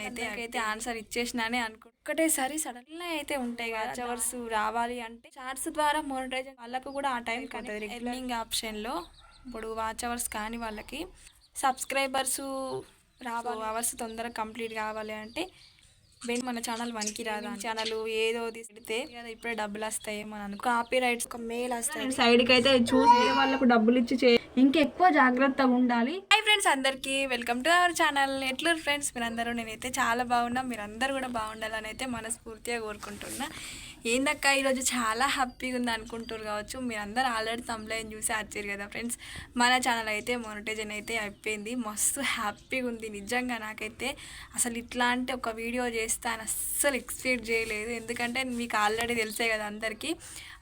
మొనిటైజన్ అయితే అయితే ఆన్సర్ ఇచ్చేసినానే అనుకో ఒకటేసారి సడన్ అయితే ఉంటాయి కదా అవర్స్ రావాలి అంటే చార్ట్స్ ద్వారా మొనిటైజన్ వాళ్ళకు కూడా ఆ టైం ఉంటుంది ఎర్నింగ్ ఆప్షన్లో ఇప్పుడు వాచ్ అవర్స్ కాని వాళ్ళకి సబ్స్క్రైబర్స్ రావాలి. అవర్స్ తొందరగా కంప్లీట్ కావాలి అంటే బెన్ మన ఛానల్ వనికి రాదా ఛానల్ ఏదో తీసిడితే కదా ఇప్పుడే డబ్బులు వస్తాయి మన కాపీ రైట్స్ ఒక మెయిల్ వస్తాయి. సైడ్కి అయితే చూసి వాళ్ళకు డబ్బులు ఇచ్చి చే ఇంకెక్కువ జాగ్రత్తగా ఉండాలి. హాయ్ ఫ్రెండ్స్ అందరికీ వెల్కమ్ టు అవర్ ఛానల్ ఎట్లు ఫ్రెండ్స్ మీరందరూ నేనైతే చాలా బాగున్నా. మీరందరూ కూడా బాగుండాలని అయితే మనస్ఫూర్తిగా కోరుకుంటున్నా. ఏందక్క ఈరోజు చాలా హ్యాపీగా ఉంది అనుకుంటారు కావచ్చు. మీరందరూ ఆల్రెడీ తమ్లైన్ చూసి వచ్చారు కదా ఫ్రెండ్స్ మన ఛానల్ అయితే మొనిటైజన్ అయితే అయిపోయింది. మస్తు హ్యాపీగా ఉంది నిజంగా నాకైతే అసలు ఇట్లాంటి ఒక వీడియో చేస్తాను అస్సలు ఎక్స్పెక్ట్ చేయలేదు. ఎందుకంటే మీకు ఆల్రెడీ తెలిసే కదా అందరికీ.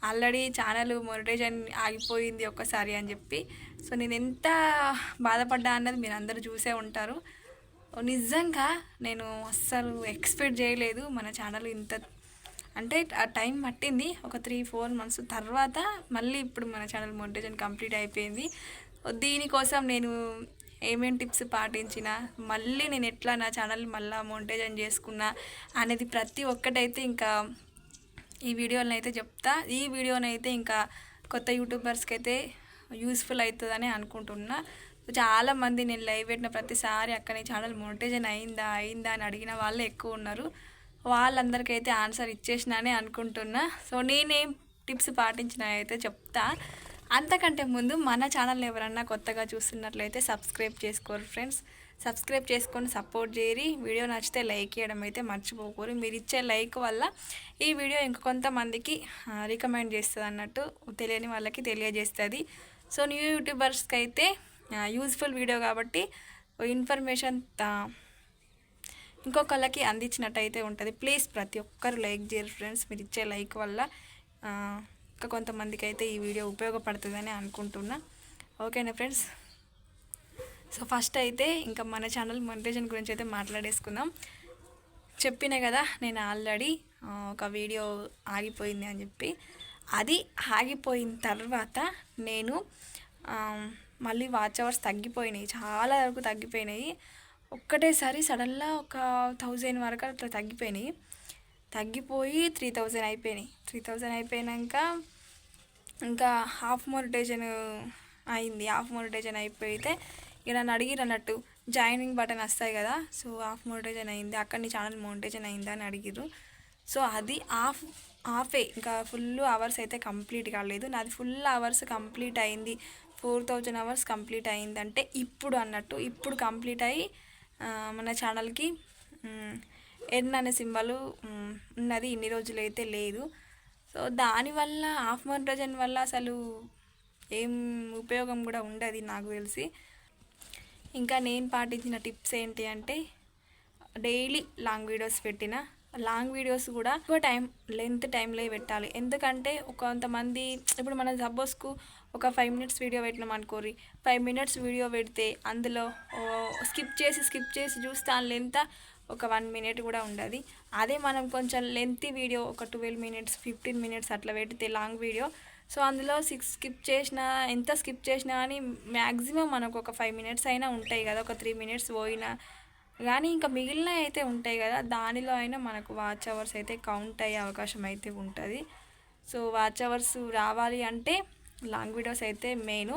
ఆల్రెడీ ఛానల్ మొనిటైజేషన్ ఆగిపోయింది ఒక్కసారి అని చెప్పి. సో నేను ఎంత బాధపడ్డా అన్నది మీరు అందరూ చూసే ఉంటారు. నిజంగా నేను అస్సలు ఎక్స్పెక్ట్ చేయలేదు మన ఛానల్ ఇంత అంటే ఆ టైం పట్టింది. ఒక త్రీ ఫోర్ మంత్స్ తర్వాత మళ్ళీ ఇప్పుడు మన ఛానల్ మొనిటైజేషన్ కంప్లీట్ అయిపోయింది. దీనికోసం నేను ఏమేం టిప్స్ పాటించిన మళ్ళీ నేను ఎట్లా నా ఛానల్ మళ్ళీ మోనిటైజన్ చేసుకున్నా అనేది ప్రతి ఒక్కటైతే ఇంకా ఈ వీడియోని అయితే చెప్తా. ఈ వీడియోని అయితే ఇంకా కొత్త యూట్యూబర్స్కి అయితే యూస్ఫుల్ అవుతుందని అనుకుంటున్నా. చాలా మంది నేను లైవ్ పెట్టిన ప్రతిసారి అక్కడ నీ ఛానల్ మోనిటైజన్ అయిందా అయిందా అని అడిగిన వాళ్ళే ఎక్కువ ఉన్నారు. వాళ్ళందరికైతే ఆన్సర్ ఇచ్చేసినానే అనుకుంటున్నా. సో నేనేం టిప్స్ పాటించిన అయితే చెప్తా. అంతకంటే ముందు మన ఛానల్ ఎవరన్నా కొత్తగా చూస్తున్నట్లయితే సబ్స్క్రైబ్ చేసుకోరు ఫ్రెండ్స్ సబ్స్క్రైబ్ చేసుకొని సపోర్ట్ చేయరి వీడియో నచ్చితే లైక్ చేయడం అయితే మర్చిపోకూరు మీరు ఇచ్చే లైక్ వల్ల ఈ వీడియో ఇంక కొంతమందికి రికమెండ్ చేస్తుంది అన్నట్టు తెలియని వాళ్ళకి తెలియజేస్తుంది. సో న్యూ యూట్యూబర్స్కి అయితే యూజ్ఫుల్ వీడియో కాబట్టి ఇన్ఫర్మేషన్ ఇంకొకళ్ళకి అందించినట్టు అయితే ఉంటుంది. ప్లీజ్ ప్రతి ఒక్కరు లైక్ చేయరు ఫ్రెండ్స్ మీరు ఇచ్చే లైక్ వల్ల ఇంకా కొంతమందికి అయితే ఈ వీడియో ఉపయోగపడుతుందని అనుకుంటున్నా. ఓకేనా ఫ్రెండ్స్? సో ఫస్ట్ అయితే ఇంకా మన ఛానల్ మొనిటైజన్ గురించి అయితే మాట్లాడేసుకుందాం. చెప్పిన కదా నేను ఆల్రెడీ ఒక వీడియో ఆగిపోయింది అని చెప్పి. అది ఆగిపోయిన తర్వాత నేను మళ్ళీ వాచ్ అవర్స్ తగ్గిపోయినాయి. చాలా వరకు తగ్గిపోయినాయి. ఒక్కటేసారి సడన్గా ఒక థౌజండ్ వరకు అట్లా తగ్గిపోయినాయి. తగ్గిపోయి త్రీ థౌజండ్ అయిపోయినాయి. త్రీ థౌజండ్ అయిపోయినాక ఇంకా హాఫ్ మోనిటేషన్ అయింది. హాఫ్ మోనిటేషన్ అయిపోయితే ఇక నన్ను అడిగిరు అన్నట్టు జాయినింగ్ బటన్ వస్తాయి కదా సో హాఫ్ మోనిటేషన్ అయింది. అక్కడ నీ ఛానల్ మోనిటేషన్ అయిందా అని అడిగిరు సో అది హాఫ్ హాఫే. ఇంకా ఫుల్ అవర్స్ అయితే కంప్లీట్ కాలేదు. నాది ఫుల్ అవర్స్ కంప్లీట్ అయింది. ఫోర్ థౌజండ్ అవర్స్ కంప్లీట్ అయిందంటే ఇప్పుడు అన్నట్టు ఇప్పుడు కంప్లీట్ అయ్యి మన ఛానల్కి ఎన్ అనే సింబల్ ఉన్నది ఇన్ని రోజులు అయితే లేదు. సో దానివల్ల హాఫ్ మోనిటైజన్ వల్ల అసలు ఏం ఉపయోగం కూడా ఉండదు నాకు తెలిసి. ఇంకా నేను పాటించిన టిప్స్ ఏంటి అంటే డైలీ లాంగ్ వీడియోస్ పెట్టిన లాంగ్ వీడియోస్ కూడా ఎక్కువ టైం లెంత్ టైంలో పెట్టాలి. ఎందుకంటే ఒక కొంతమంది ఇప్పుడు మనం సపోజ్కు ఒక ఫైవ్ మినిట్స్ వీడియో పెట్టినాం అనుకోరి ఫైవ్ మినిట్స్ వీడియో పెడితే అందులో స్కిప్ చేసి స్కిప్ చేసి చూస్తే ఆ లెంత్ ఒక వన్ మినిట్ కూడా ఉండదు. అదే మనం కొంచెం లెంత్ వీడియో ఒక ట్వెల్వ్ మినిట్స్ ఫిఫ్టీన్ మినిట్స్ అట్లా పెడితే లాంగ్ వీడియో సో అందులో సిక్స్ స్కిప్ చేసినా ఎంత స్కిప్ చేసినా కానీ మ్యాక్సిమం మనకు ఒక ఫైవ్ మినిట్స్ అయినా ఉంటాయి కదా. ఒక త్రీ మినిట్స్ పోయినా కానీ ఇంకా మిగిలిన అయితే ఉంటాయి కదా. దానిలో అయినా మనకు వాచ్ అవర్స్ అయితే కౌంట్ అయ్యే అవకాశం అయితే ఉంటుంది. సో వాచ్ అవర్స్ రావాలి అంటే లాంగ్ వీడియోస్ అయితే మెయిన్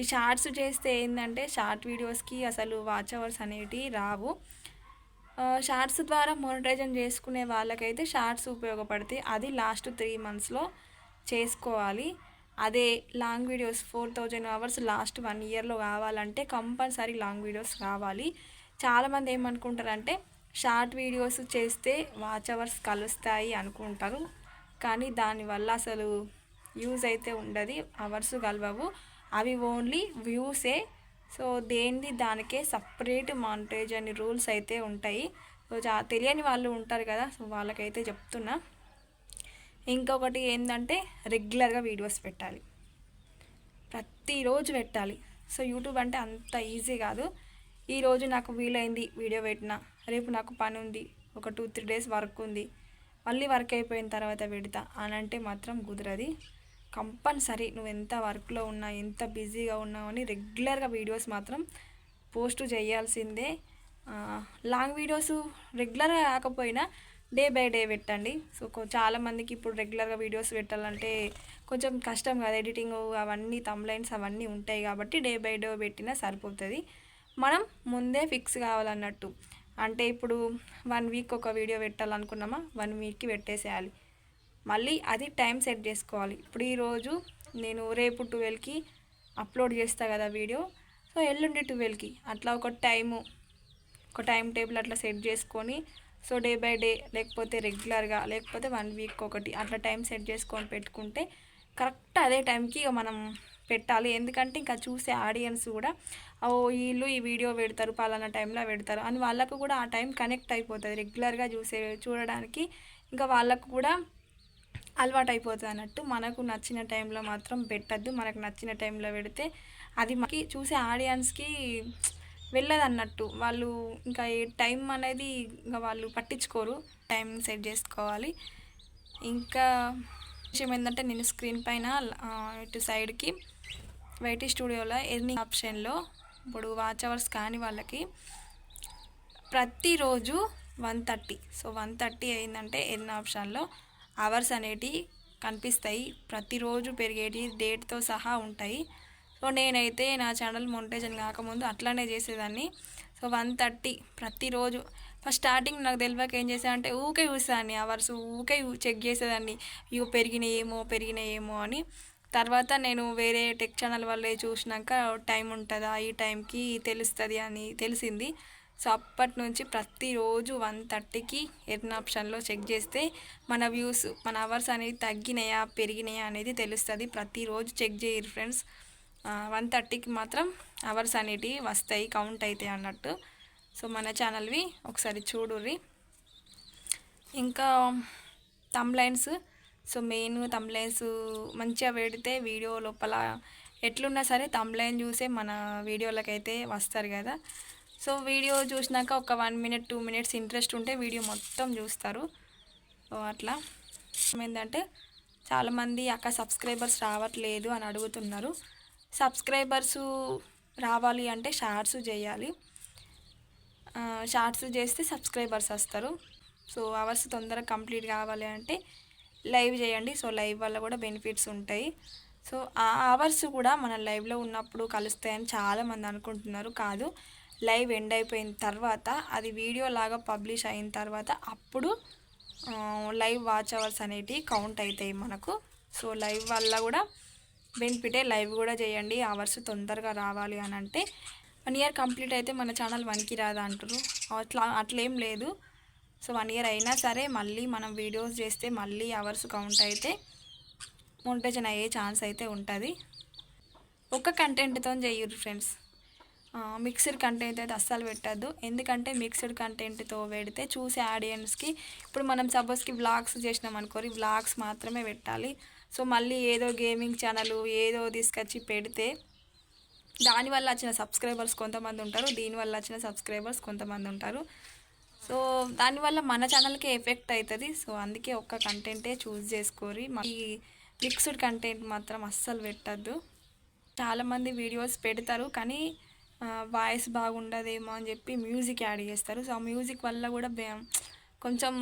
ఈ షార్ట్స్ చేస్తే ఏంటంటే షార్ట్ వీడియోస్కి అసలు వాచ్ అవర్స్ అనేటివి రావు. షార్ట్స్ ద్వారా మోనిటైజన్ చేసుకునే వాళ్ళకైతే షార్ట్స్ ఉపయోగపడతాయి. అది లాస్ట్ త్రీ మంత్స్లో చేసుకోవాలి. అదే long videos four thousand hours last one ఇయర్లో కావాలంటే కంపల్సరీ లాంగ్ వీడియోస్ కావాలి చాలామంది ఏమనుకుంటారంటే షార్ట్ వీడియోస్ చేస్తే వాచ్ అవర్స్ కలుస్తాయి అనుకుంటారు. కానీ దానివల్ల అసలు యూజ్ అయితే ఉండదు. అవర్స్ కలవవు. అవి ఓన్లీ వ్యూసే సో దేనిది దానికే సపరేట్ మానిటైజ్ అని రూల్స్ అయితే ఉంటాయి. సో చా తెలియని వాళ్ళు ఉంటారు కదా సో వాళ్ళకైతే చెప్తున్నా. ఇంకొకటి ఏంటంటే రెగ్యులర్గా వీడియోస్ పెట్టాలి. ప్రతిరోజు పెట్టాలి. సో యూట్యూబ్ అంటే అంత ఈజీ కాదు. ఈరోజు నాకు వీలైంది వీడియో పెట్టిన రేపు నాకు పని ఉంది ఒక టూ త్రీ డేస్ వర్క్ ఉంది మళ్ళీ వర్క్ అయిపోయిన తర్వాత పెడతా అని అంటే మాత్రం కుదరది. కంపల్సరీ నువ్వు ఎంత వర్క్లో ఉన్నా ఎంత బిజీగా ఉన్నావు అని రెగ్యులర్గా వీడియోస్ మాత్రం పోస్ట్ చేయాల్సిందే. లాంగ్ వీడియోస్ రెగ్యులర్గా కాకపోయినా డే బై డే పెట్టండి. సో చాలామందికి ఇప్పుడు రెగ్యులర్గా వీడియోస్ పెట్టాలంటే కొంచెం కష్టం కదా ఎడిటింగ్ అవన్నీ తమ్లైన్స్ అవన్నీ ఉంటాయి కాబట్టి డే బై డే పెట్టినా సరిపోతుంది. మనం ముందే ఫిక్స్ కావాలన్నట్టు. అంటే ఇప్పుడు వన్ వీక్ ఒక వీడియో పెట్టాలనుకున్నామా వన్ వీక్కి పెట్టేసేయాలి. మళ్ళీ అది టైం సెట్ చేసుకోవాలి. ఇప్పుడు ఈరోజు నేను రేపు ట్వెల్వ్కి అప్లోడ్ చేస్తా కదా వీడియో. సో ఎల్లుండి ట్వెల్వ్కి అట్లా ఒక టైము ఒక టైం టేబుల్ అట్లా సెట్ చేసుకొని సో డే బై డే లేకపోతే రెగ్యులర్గా లేకపోతే వన్ వీక్ ఒకటి అట్లా టైం సెట్ చేసుకొని పెట్టుకుంటే కరెక్ట్ అదే టైంకి ఇక మనం పెట్టాలి. ఎందుకంటే ఇంకా చూసే ఆడియన్స్ కూడా ఓ వీళ్ళు ఈ వీడియో పెడతారు పలానా టైంలో పెడతారు అని వాళ్ళకు కూడా ఆ టైం కనెక్ట్ అయిపోతుంది. రెగ్యులర్గా చూసే చూడడానికి ఇంకా వాళ్ళకు కూడా అలవాటు అయిపోతుంది అన్నట్టు మనకు నచ్చిన టైంలో మాత్రం పెట్టద్దు. మనకు నచ్చిన టైంలో పెడితే అది మనకి చూసే ఆడియన్స్కి వెళ్ళదు అన్నట్టు వాళ్ళు ఇంకా ఏ టైం అనేది ఇంకా వాళ్ళు పట్టించుకోరు. టైం సెట్ చేసుకోవాలి. ఇంకా విషయం ఏంటంటే నేను స్క్రీన్ పైన ఇటు సైడ్కి వైటీ స్టూడియోలో ఎర్నింగ్ ఆప్షన్లో ఇప్పుడు వాచ్ అవర్స్ కాని వాళ్ళకి ప్రతిరోజు one thirty. So one thirty అయిందంటే ఎర్న్ ఆప్షన్లో అవర్స్ అనేటివి కనిపిస్తాయి. ప్రతిరోజు పెరిగేటి డేట్తో సహా ఉంటాయి. సో నేనైతే నా ఛానల్ మొనిటైజన్ కాకముందు అట్లానే చేసేదాన్ని. సో వన్ థర్టీ ప్రతిరోజు. ఫస్ట్ స్టార్టింగ్ నాకు తెలియక ఏం చేసా అంటే ఊకే చూసేదాన్ని అవర్స్. ఊకే చెక్ చేసేదాన్ని. ఇవి పెరిగినాయేమో పెరిగినాయేమో అని. తర్వాత నేను వేరే టెక్ ఛానల్ వల్లే చూసినాక టైం ఉంటుందా? ఈ టైంకి తెలుస్తుంది అని తెలిసింది. సో అప్పటి నుంచి ప్రతిరోజు వన్ థర్టీకి ఎర్న్ ఆప్షన్లో చెక్ చేస్తే మన వ్యూస్ మన అవర్స్ అనేది తగ్గినాయా పెరిగినాయా అనేది తెలుస్తుంది. ప్రతిరోజు చెక్ చేయరు ఫ్రెండ్స్. వన్ థర్టీకి మాత్రం అవర్స్ అనేటివి వస్తాయి కౌంట్ అవుతాయి అన్నట్టు. సో మన ఛానల్వి ఒకసారి చూడుర్రి. ఇంకా తమ్లైన్స్ సో మెయిన్ తమ్లైన్స్ మంచిగా పెడితే వీడియో లోపల ఎట్లున్నా సరే తమ్లైన్ చూసే మన వీడియోలకైతే వస్తారు కదా. సో వీడియో చూసినాక ఒక one minute two minutes interest ఉంటే వీడియో మొత్తం చూస్తారు. సో అట్లా. ఏంటంటే చాలామంది అక్క సబ్స్క్రైబర్స్ రావట్లేదు అని అడుగుతున్నారు. సబ్స్క్రైబర్స్ రావాలి అంటే షార్ట్స్ చేయాలి. షార్ట్స్ చేస్తే సబ్స్క్రైబర్స్ వస్తారు. సో అవర్స్ తొందరగా కంప్లీట్ కావాలి అంటే లైవ్ చేయండి. సో లైవ్ వల్ల కూడా బెనిఫిట్స్ ఉంటాయి. సో ఆ అవర్స్ కూడా మన లైవ్లో ఉన్నప్పుడు కలుస్తాయని చాలామంది అనుకుంటున్నారు. కాదు లైవ్ ఎండ్ అయిపోయిన తర్వాత అది వీడియో లాగా పబ్లిష్ అయిన తర్వాత అప్పుడు లైవ్ వాచ్ అవర్స్ అనేటివి కౌంట్ అవుతాయి మనకు. సో లైవ్ వల్ల కూడా బెనిఫిటే. లైవ్ కూడా చేయండి. అవర్స్ తొందరగా రావాలి అని అంటే వన్ ఇయర్ కంప్లీట్ అయితే మన ఛానల్ వన్కి రాదా అంటారు అట్లా అట్లేం లేదు. సో వన్ ఇయర్ అయినా సరే మళ్ళీ మనం వీడియోస్ చేస్తే మళ్ళీ అవర్స్ కౌంట్ అయితే మోనిటైజన్ అయ్యే ఛాన్స్ అయితే ఉంటుంది. ఒక్క కంటెంట్తో చెయ్యరు ఫ్రెండ్స్ మిక్స్డ్ కంటెంట్ అయితే అస్సలు పెట్టద్దు. ఎందుకంటే మిక్స్డ్ కంటెంట్తో పెడితే చూసే ఆడియన్స్కి ఇప్పుడు మనం సపోజ్కి వ్లాగ్స్ చేసినాం అనుకోరి వ్లాగ్స్ మాత్రమే పెట్టాలి. సో మళ్ళీ ఏదో గేమింగ్ ఛానల్ ఏదో తీసుకొచ్చి పెడితే దానివల్ల వచ్చిన సబ్స్క్రైబర్స్ కొంతమంది ఉంటారు దీనివల్ల వచ్చిన సబ్స్క్రైబర్స్ కొంతమంది ఉంటారు. సో దానివల్ల మన ఛానల్కి ఎఫెక్ట్ అవుతుంది సో అందుకే ఒక్క కంటెంటే చూస్ చేసుకోరి. ఈ మిక్స్డ్ కంటెంట్ మాత్రం అస్సలు పెట్టద్దు. చాలామంది వీడియోస్ పెడతారు కానీ వాయిస్ బాగుండదేమో అని చెప్పి మ్యూజిక్ యాడ్ చేస్తారు. సో ఆ మ్యూజిక్ వల్ల కూడా కొంచెం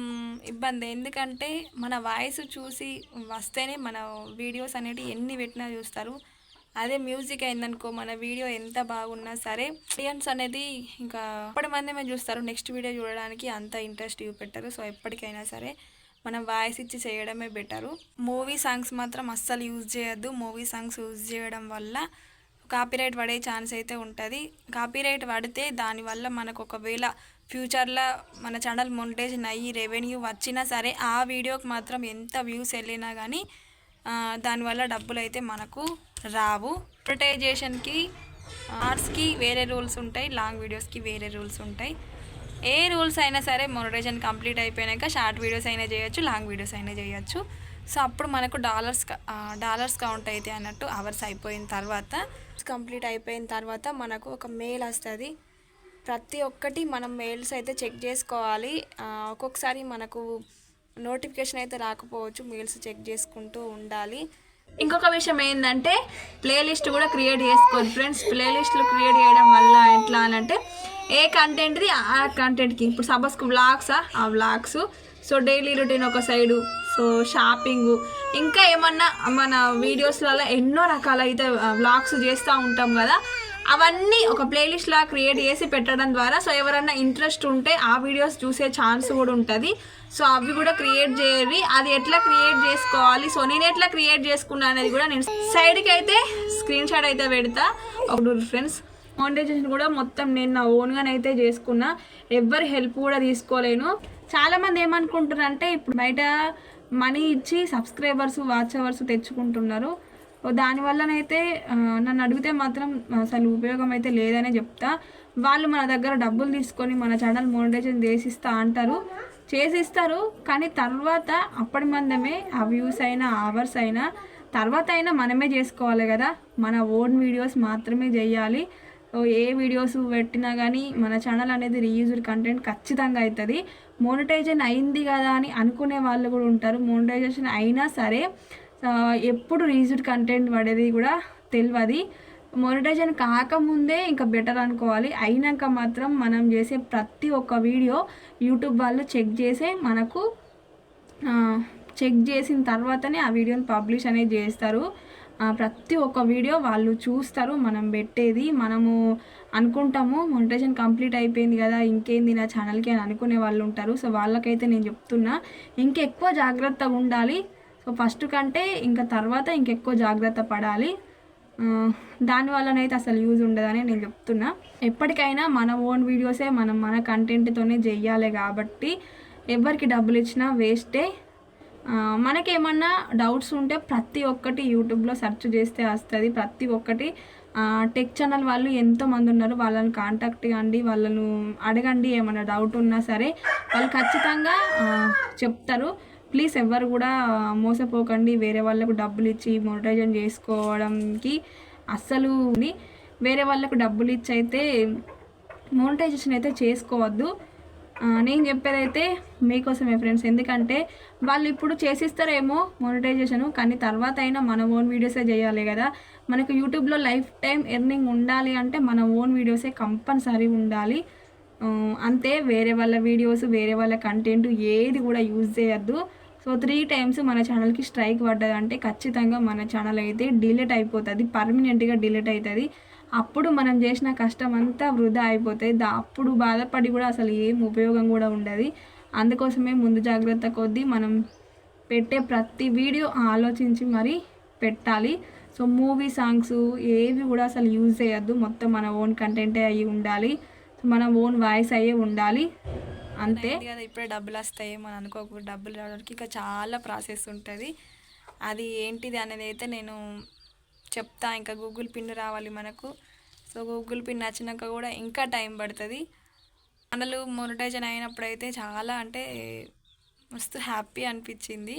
ఇబ్బంది. ఎందుకంటే మన వాయిస్ చూసి వస్తేనే మన వీడియోస్ అనేవి ఎన్ని పెట్టినా చూస్తారు. అదే మ్యూజిక్ అయిందనుకో మన వీడియో ఎంత బాగున్నా సరే ఆడియన్స్ అనేది ఇంకా అప్పటి మందేమే చూస్తారు. నెక్స్ట్ వీడియో చూడడానికి అంత ఇంట్రెస్ట్ చూపెట్టరు. సో ఎప్పటికైనా సరే మనం వాయిస్ ఇచ్చి చేయడమే బెటరు మూవీ సాంగ్స్ మాత్రం అస్సలు యూజ్ చేయొద్దు. మూవీ సాంగ్స్ యూజ్ చేయడం వల్ల కాపీరైట్ పడే ఛాన్స్ అయితే ఉంటుంది. కాపీరైట్ పడితే దానివల్ల మనకు ఒకవేళ ఫ్యూచర్లో మన ఛానల్ మొనిటేషన్ అయ్యి రెవెన్యూ వచ్చినా సరే ఆ వీడియోకి మాత్రం ఎంత వ్యూస్ వెళ్ళినా కానీ దానివల్ల డబ్బులు అయితే మనకు రావు. ప్రొటైజేషన్కి ఆర్ట్స్కి వేరే రూల్స్ ఉంటాయి లాంగ్ వీడియోస్కి వేరే రూల్స్ ఉంటాయి. ఏ రూల్స్ అయినా సరే మొనిటైజేషన్ కంప్లీట్ అయిపోయాక షార్ట్ వీడియోస్ అయినా చేయొచ్చు లాంగ్ వీడియోస్ అయినా చేయొచ్చు. సో అప్పుడు మనకు డాలర్స్ డాలర్స్ కౌంట్ అయితే అన్నట్టు అవర్స్ అయిపోయిన తర్వాత కంప్లీట్ అయిపోయిన తర్వాత మనకు ఒక మెయిల్ వస్తుంది. ప్రతి ఒక్కటి మనం మెయిల్స్ అయితే చెక్ చేసుకోవాలి. ఒక్కొక్కసారి మనకు నోటిఫికేషన్ అయితే రాకపోవచ్చు మెయిల్స్ చెక్ చేసుకుంటూ ఉండాలి. ఇంకొక విషయం ఏంటంటే ప్లేలిస్ట్ కూడా క్రియేట్ చేసుకోండి. ఫ్రెండ్స్ ప్లేలిస్ట్లు క్రియేట్ చేయడం వల్ల ఎట్లా అని అంటే ఏ కంటెంట్ది ఆ కంటెంట్కి ఇప్పుడు సపోజ్కి వ్లాగ్సా? ఆ వ్లాగ్స్. సో డైలీ రొటీన్ ఒక సైడు సో షాపింగ్ ఇంకా ఏమన్నా మన వీడియోస్లలో ఎన్నో రకాలైతే వ్లాగ్స్ చేస్తూ ఉంటాం కదా. అవన్నీ ఒక ప్లేలిస్ట్ లా క్రియేట్ చేసి పెట్టడం ద్వారా సో ఎవరన్నా ఇంట్రెస్ట్ ఉంటే ఆ వీడియోస్ చూసే ఛాన్స్ కూడా ఉంటుంది. సో అవి కూడా క్రియేట్ చేయాలి అది ఎట్లా క్రియేట్ చేసుకోవాలి సో నేను ఎట్లా క్రియేట్ చేసుకున్నా అనేది కూడా నేను సైడ్కి అయితే స్క్రీన్ షాట్ అయితే పెడతా. ఒక ఫ్రెండ్స్ మోనిటైజేషన్ కూడా మొత్తం నేను నా ఓన్గానైతే చేసుకున్నా. ఎవ్వరి హెల్ప్ కూడా తీసుకోలేను. చాలామంది ఏమనుకుంటారు అంటే ఇప్పుడు బయట మనీ ఇచ్చి సబ్స్క్రైబర్స్ వాచ్ అవర్స్ తెచ్చుకుంటున్నారు. దానివల్లనైతే నన్ను అడిగితే మాత్రం అసలు ఉపయోగం అయితే లేదనే చెప్తా. వాళ్ళు మన దగ్గర డబ్బులు తీసుకొని మన ఛానల్ మోనిటైజేషన్ చేసిస్తా అంటారు. చేసిస్తారు కానీ తర్వాత అప్పటి మందమే ఆ వ్యూస్ అయినా అవర్స్ అయినా తర్వాత అయినా మనమే చేసుకోవాలి కదా. మన ఓన్ వీడియోస్ మాత్రమే చేయాలి. ఏ వీడియోస్ పెట్టినా కానీ మన ఛానల్ అనేది రీయూజ్డ్ కంటెంట్ ఖచ్చితంగా అవుతుంది మోనిటైజేషన్ అయింది కదా అని అనుకునే వాళ్ళు కూడా ఉంటారు. మోనిటైజేషన్ అయినా సరే ఎప్పుడు రీయూజ్డ్ కంటెంట్ పడేది కూడా తెలియదు మోనిటైజేషన్ కాకముందే ఇంకా బెటర్ అనుకోవాలి. అయినాక మాత్రం మనం చేసే ప్రతి ఒక్క వీడియో యూట్యూబ్ వాళ్ళు చెక్ చేసే మనకు చెక్ చేసిన తర్వాతనే ఆ వీడియోని పబ్లిష్ అనేది చేస్తారు. ప్రతి ఒక్క వీడియో వాళ్ళు చూస్తారు మనం పెట్టేది మనము అనుకుంటాము మొనిటేషన్ కంప్లీట్ అయిపోయింది కదా ఇంకేంది నా ఛానల్కి అని అనుకునే వాళ్ళు ఉంటారు. సో వాళ్ళకైతే నేను చెప్తున్నా ఇంకెక్కువ జాగ్రత్తగా ఉండాలి. సో ఫస్ట్ కంటే ఇంకా తర్వాత ఇంకెక్కువ జాగ్రత్త పడాలి. దానివల్లనైతే అసలు యూజ్ ఉండదని నేను చెప్తున్నా. ఎప్పటికైనా మన ఓన్ వీడియోసే మనం మన కంటెంట్తోనే చెయ్యాలి కాబట్టి ఎవరికి డబ్బులు ఇచ్చినా వేస్టే మనకేమన్నా డౌట్స్ ఉంటే ప్రతి ఒక్కటి యూట్యూబ్లో సెర్చ్ చేస్తే వస్తుంది. ప్రతి ఒక్కటి టెక్ ఛానల్ వాళ్ళు ఎంతోమంది ఉన్నారు వాళ్ళని కాంటాక్ట్ కండి వాళ్ళను అడగండి ఏమైనా డౌట్ ఉన్నా సరే వాళ్ళు ఖచ్చితంగా చెప్తారు. ప్లీజ్ ఎవరు కూడా మోసపోకండి. వేరే వాళ్ళకు డబ్బులు ఇచ్చి మోనిటైజేషన్ చేసుకోవడానికి అస్సలు వేరే వాళ్ళకు డబ్బులు ఇచ్చి అయితే మోనిటైజేషన్ అయితే చేసుకోవద్దు. నేను చెప్పేదైతే మీకోసమే ఫ్రెండ్స్. ఎందుకంటే వాళ్ళు ఇప్పుడు చేసిస్తారేమో మోనిటైజేషన్ కానీ తర్వాత అయినా మన ఓన్ వీడియోసే చేయాలి కదా. మనకు యూట్యూబ్లో లైఫ్ టైం ఎర్నింగ్ ఉండాలి అంటే మన ఓన్ వీడియోసే కంపల్సరీ ఉండాలి. అంతే వేరే వాళ్ళ వీడియోస్ వేరే వాళ్ళ కంటెంట్ ఏది కూడా యూజ్ చేయొద్దు. సో త్రీ టైమ్స్ మన ఛానల్కి స్ట్రైక్ పడ్డదంటే ఖచ్చితంగా మన ఛానల్ అయితే డిలీట్ అయిపోతుంది పర్మనెంట్గా డిలీట్ అవుతుంది అప్పుడు మనం చేసిన కష్టం అంతా వృధా అయిపోతాయి. దా అప్పుడు బాధపడి కూడా అసలు ఏం ఉపయోగం కూడా ఉండదు. అందుకోసమే ముందు జాగ్రత్త కొద్దీ మనం పెట్టే ప్రతి వీడియో ఆలోచించి మరి పెట్టాలి. సో మూవీ సాంగ్స్ ఏవి కూడా అసలు యూజ్ చేయొద్దు. మొత్తం మన ఓన్ కంటెంటే అయ్యి ఉండాలి. మన ఓన్ వాయిస్ అయ్యే ఉండాలి. అంతే. కదా ఇప్పుడే డబ్బులు వస్తాయి. మనం అనుకోకుండా డబ్బులు రావడానికి ఇంకా చాలా ప్రాసెస్ ఉంటుంది. అది ఏంటిది అనేది అయితే నేను చెప్తా ఇంకా గూగుల్ పిన్ రావాలి మనకు. సో గూగుల్ పిన్ వచ్చినాక కూడా ఇంకా టైం పడుతుంది. ఛానల్ మొనిటైజన్ అయినప్పుడు అయితే చాలా అంటే మస్తు హ్యాపీ అనిపించింది.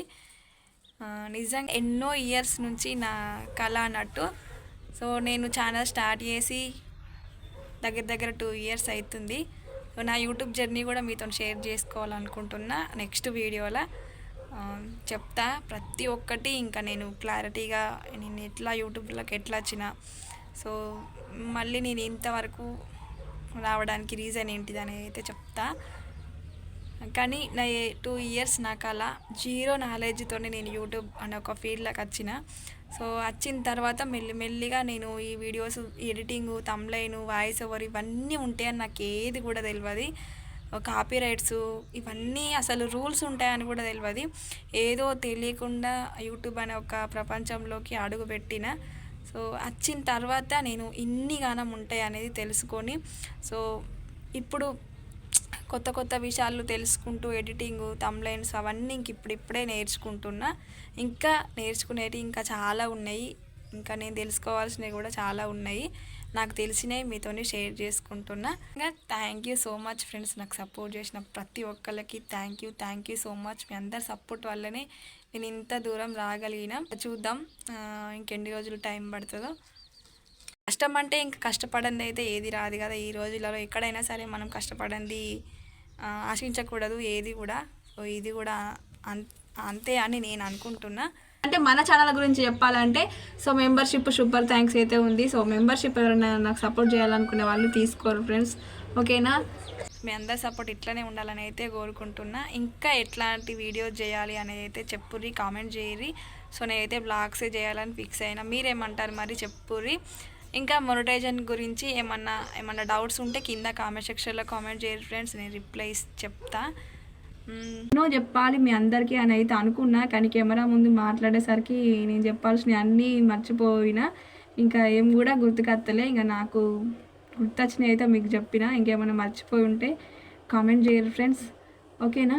నిజంగా ఎన్నో ఇయర్స్ నుంచి నా కళ అన్నట్టు. సో నేను ఛానల్ స్టార్ట్ చేసి దగ్గర దగ్గర టూ ఇయర్స్ అవుతుంది సో నా యూట్యూబ్ జర్నీ కూడా మీతో షేర్ చేసుకోవాలనుకుంటున్నా నెక్స్ట్ వీడియోలో చెప్తా. ప్రతి ఒక్కటి ఇంకా నేను క్లారిటీగా నేను ఎట్లా యూట్యూబ్లోకి ఎట్లా వచ్చిన. సో మళ్ళీ నేను ఇంతవరకు రావడానికి రీజన్ ఏంటిది అనేది అయితే చెప్తా. కానీ నా టూ ఇయర్స్ నాకు అలా జీరో నాలెడ్జ్తో నేను యూట్యూబ్ అనే ఒక ఫీల్డ్లోకి వచ్చిన. సో వచ్చిన తర్వాత మెల్లిమెల్లిగా నేను ఈ videos editing thumbnail voice over ఇవన్నీ ఉంటాయని నాకు ఏది కూడా తెలియదు కాపీ రైట్స్ ఇవన్నీ అసలు రూల్స్ ఉంటాయని కూడా తెలియదు ఏదో తెలియకుండా యూట్యూబ్ అనే ఒక ప్రపంచంలోకి అడుగు పెట్టిన సో వచ్చిన తర్వాత నేను ఇన్ని గానం ఉంటాయి అనేది తెలుసుకొని సో ఇప్పుడు కొత్త కొత్త విషయాలు తెలుసుకుంటూ ఎడిటింగ్ తమ్లైన్స్ అవన్నీ ఇంక ఇప్పుడిప్పుడే నేర్చుకుంటున్నా. ఇంకా నేర్చుకునేవి ఇంకా చాలా ఉన్నాయి. ఇంకా నేను తెలుసుకోవాల్సినవి కూడా చాలా ఉన్నాయి. నాకు తెలిసినవి మీతోనే షేర్ చేసుకుంటున్నా. ఇంకా thank you so much friends నాకు సపోర్ట్ చేసిన ప్రతి ఒక్కరికి thank you thank you so much మీ అందరి సపోర్ట్ వల్లనే నేను ఇంత దూరం రాగలిగిన. చూద్దాం ఇంకెన్ని రోజులు టైం పడుతుందో. కష్టం అంటే ఇంకా కష్టపడంది అయితే ఏది రాదు కదా. ఈ రోజులలో ఎక్కడైనా సరే మనం కష్టపడంది ఆశించకూడదు. ఏది కూడా సో ఇది కూడా అంతే అని నేను అనుకుంటున్నా. అంటే మన ఛానల్ గురించి చెప్పాలంటే సో మెంబర్షిప్ సూపర్ థ్యాంక్స్ అయితే ఉంది. సో మెంబర్షిప్ ఎవరైనా నాకు సపోర్ట్ చేయాలనుకునే వాళ్ళు తీసుకోరు ఫ్రెండ్స్. ఓకేనా? మీ అందరి సపోర్ట్ ఇట్లనే ఉండాలని అయితే కోరుకుంటున్నా. ఇంకా ఎట్లాంటి వీడియోస్ చేయాలి అనేది అయితే చెప్పుర్రి కామెంట్ చేయరి సో నేనైతే బ్లాగ్సే చేయాలని ఫిక్స్ అయినా. మీరేమంటారు మరి చెప్పుర్రి? ఇంకా మొనటైజన్ గురించి ఏమన్నా ఏమన్నా డౌట్స్ ఉంటే కింద కామెంట్ సెక్షన్లో కామెంట్ చేయరు ఫ్రెండ్స్. నేను రిప్లైస్ చెప్తా. ఎన్నో చెప్పాలి మీ అందరికీ అని అయితే అనుకున్నా కానీ కెమెరా ముందు మాట్లాడేసరికి నేను చెప్పాల్సినవి అన్నీ మర్చిపోయినా. ఇంకా ఏం కూడా గుర్తుకత్తలే ఇంకా నాకు గుర్తొచ్చినవి అయితే మీకు చెప్పిన. ఇంకేమైనా మర్చిపోయి ఉంటే కామెంట్ చేయరు ఫ్రెండ్స్. ఓకేనా?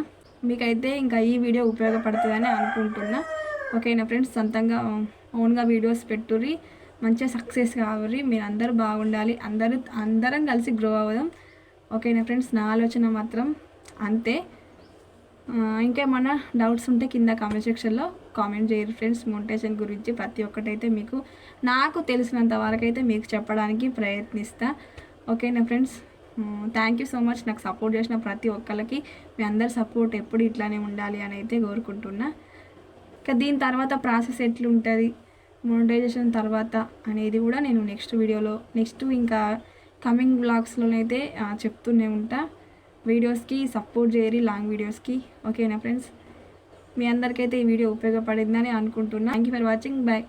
మీకైతే ఇంకా ఈ వీడియో ఉపయోగపడుతుందని అనుకుంటున్నా. ఓకేనా ఫ్రెండ్స్? సొంతంగా ఓన్గా వీడియోస్ పెట్టుర్రి మంచిగా సక్సెస్ కావాలి మీరు అందరూ బాగుండాలి. అందరూ అందరం కలిసి గ్రో అవ్వదాం. ఓకేనా ఫ్రెండ్స్? నా ఆలోచన మాత్రం అంతే. ఇంకేమైనా ఇంకేమన్నా డౌట్స్ ఉంటే కింద కామెంట్ సెక్షన్లో కామెంట్ చేయరు ఫ్రెండ్స్ మోనిటైజేషన్ గురించి ప్రతి ఒక్కటైతే మీకు నాకు తెలిసినంత వరకు అయితే మీకు చెప్పడానికి ప్రయత్నిస్తా. ఓకేనా friends thank you so much నాకు సపోర్ట్ చేసిన ప్రతి ఒక్కరికి మీ అందరి సపోర్ట్ ఎప్పుడు ఇట్లానే ఉండాలి అని అయితే కోరుకుంటున్నా. ఇంకా దీని తర్వాత ప్రాసెస్ ఎట్లుంటుంది? మోనిటైజేషన్ తర్వాత అనేది కూడా నేను నెక్స్ట్ వీడియోలో నెక్స్ట్ ఇంకా కమింగ్ బ్లాగ్స్లోనైతే చెప్తూనే ఉంటా. వీడియోస్కి సపోర్ట్ చేయరి లాంగ్ వీడియోస్కి ఓకేనా ఫ్రెండ్స్ మీ అందరికైతే ఈ వీడియో ఉపయోగపడిందని అనుకుంటున్నా. Thank you for watching bye